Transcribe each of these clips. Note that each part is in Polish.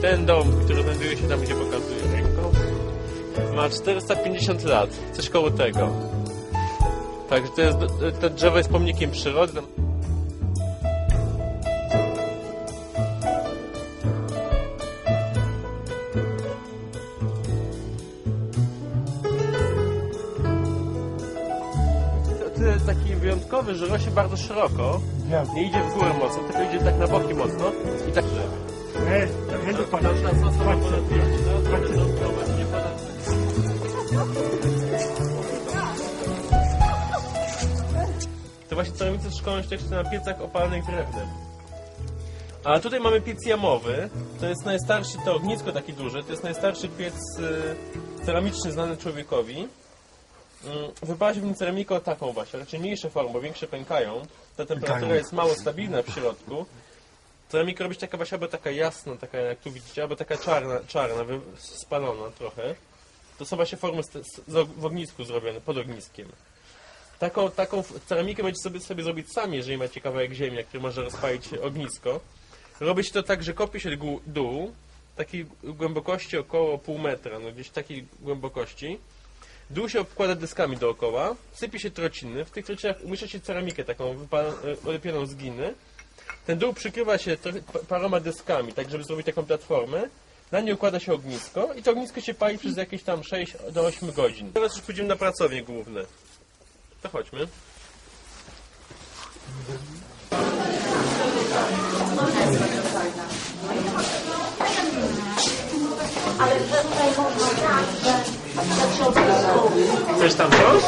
Ten dom, który znajduje się tam, gdzie pokazuję ręką, ma 450 lat, coś koło tego. Także to jest, to drzewo jest pomnikiem przyrody. Wyjątkowy, że rośnie bardzo szeroko. Nie idzie w górę mocno, tylko idzie tak na boki mocno i tak drzewo. E, nie. To właśnie ceramicy szkolą się na piecach opalnych drewnem. A tutaj mamy piec jamowy. To jest najstarszy, to ognisko takie duże, to jest najstarszy piec y, ceramiczny znany człowiekowi. Mm, Wypala się w o taką właśnie, raczej mniejsze formy, bo większe pękają. Ta temperatura Pękają. jest mało stabilna w środku. Ceramika robi się taka właśnie albo taka jasna, taka jak tu widzicie, albo taka czarna, czarna, wy- spalona trochę. To są właśnie formy z, z, w ognisku zrobione, pod ogniskiem. Taką, taką f- ceramikę będziecie sobie, sobie zrobić sami, jeżeli macie kawałek ziemi, na którym może rozpalić ognisko. Robi się to tak, że kopie się dół, takiej głębokości około pół metra, no gdzieś takiej głębokości. Dół się obkłada deskami dookoła, sypie się trociny, w tych trocinach umieszcza się ceramikę taką e, ulepioną z gliny. Ten dół przykrywa się paroma deskami, tak żeby zrobić taką platformę. Na nie układa się ognisko i to ognisko się pali przez jakieś tam 6 do 8 godzin. Teraz już pójdziemy na pracownie główne. To chodźmy. Chcesz tam coś?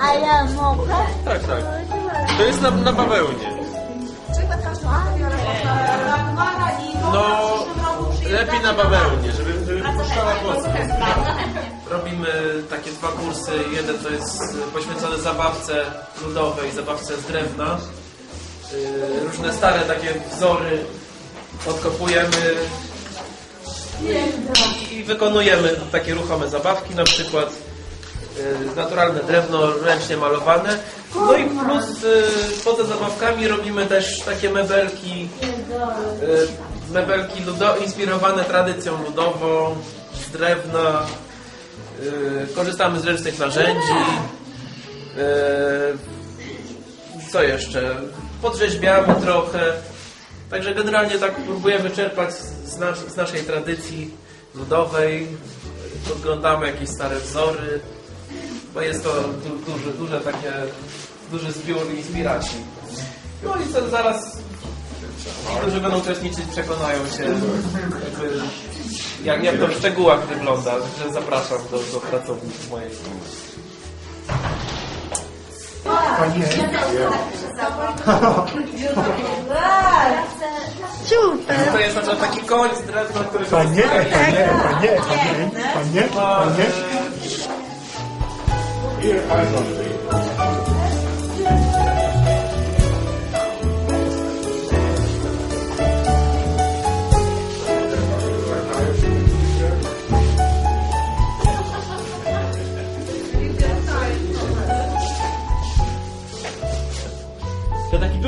Ale mogę? Tak, tak. To jest na, na bawełnie. No, lepiej na bawełnie, żeby, żeby puszczała głos. Robimy takie dwa kursy. Jeden to jest poświęcony zabawce ludowej, zabawce z drewna. Yy, Różne stare takie wzory odkopujemy i, wykonujemy takie ruchome zabawki, na przykład yy, naturalne drewno ręcznie malowane. No i plus yy, poza zabawkami robimy też takie mebelki, mebelki ludo, inspirowane tradycją ludową, z drewna. Yy, korzystamy z ręcznych narzędzi. Yy, co jeszcze? Podrzeźbiamy trochę. Także generalnie tak próbujemy czerpać z, nas, z naszej tradycji ludowej. Podglądamy jakieś stare wzory, bo jest to du, duży, duże takie, duży zbiór inspiracji. No i zaraz ci, którzy będą uczestniczyć, przekonają się, jakby, jak, jak to w szczegółach wygląda. Także zapraszam do, do pracowni mojej. Panie, Super. To jest na przykład taki koń z drewna, który panie, panie, panie, panie, panie, ma, panie. To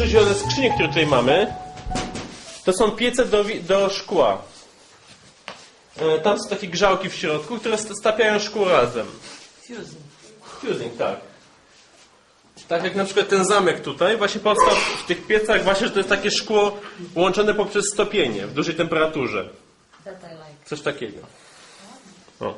duży zielone skrzynie, które tutaj mamy, to są piece do, do szkła. E, Tam są takie grzałki w środku, które st- stapiają szkło razem. Fusing. Fusing, tak. Tak jak na przykład ten zamek tutaj właśnie powstał w tych piecach właśnie, że to jest takie szkło łączone poprzez stopienie w dużej temperaturze. Coś takiego. O.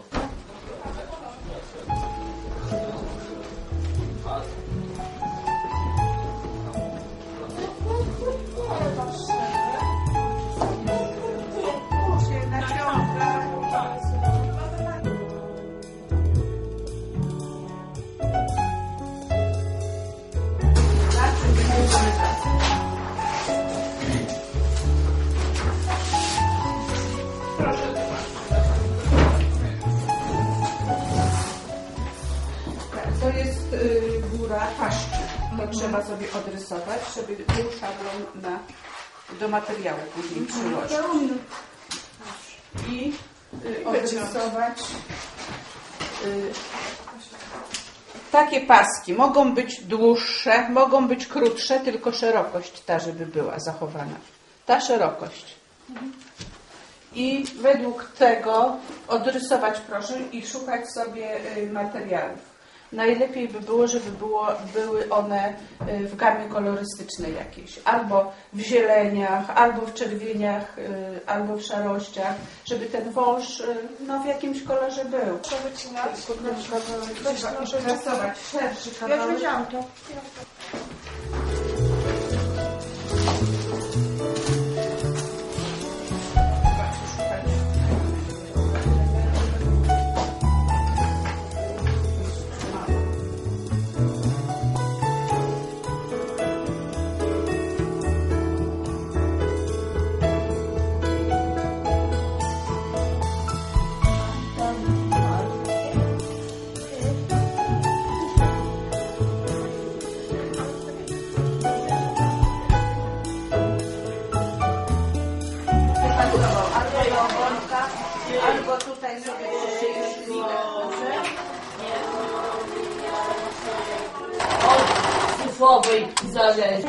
góra paszczy. To trzeba sobie odrysować, żeby był szablon na, do materiału później przyłożyć. I y, odrysować y, takie paski. Mogą być dłuższe, mogą być krótsze, tylko szerokość ta, żeby była zachowana. Ta szerokość. I według tego odrysować proszę i szukać sobie y, materiałów. Najlepiej by było, żeby było, były one y, w gamie kolorystycznej jakiejś. Albo w zieleniach, albo w czerwieniach, y, albo w szarościach, żeby ten wąż y, no, w jakimś kolorze był. To wycinać? Trzeba rysować szerszy Ja już kawałek. wiedziałam to. Albo do ogonka, albo tutaj sobie przyszyjesz ligę. Dobrze? cyfrowej zależy.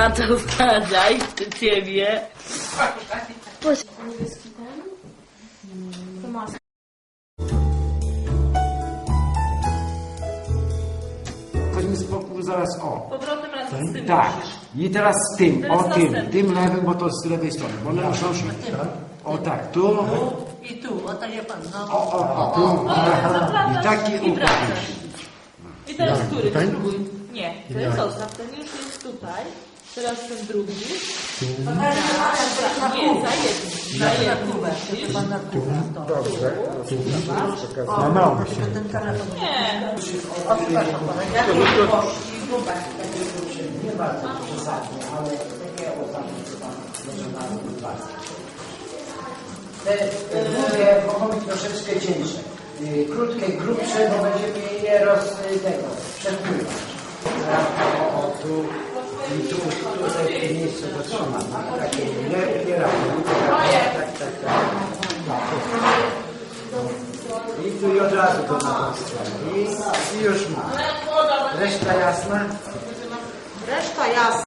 Na to wpadaj, do ciebie. Chodźmy z boku zaraz o. Powrotem razem z tym Tak. I teraz z tym, Teraz o tym, następny. tym lewym, bo to z lewej strony. Bo one muszą się... O tak, tu. I tu, o tak jak pan, no. O, o, o, tu. I taki I układ. wracasz. I teraz który? Spróbuj. Nie, ten zostaw, ten już jest tutaj. Teraz ten drugi. Nie, za jednym. Za jednym. Widzisz? Złamało się. Nie. Te te długie mogą być troszeczkę cieńsze. Y, Krótkie, grubsze, bo będziemy je roz... tego, przepływać. O, o, tu. I tu, tutaj w tym miejscu zatrzymamy. Takie nie, nie ramy. Tak, tak, tak. I tu i od razu do na tą stronę. I, I już ma. Reszta jasna? Reszta jasna.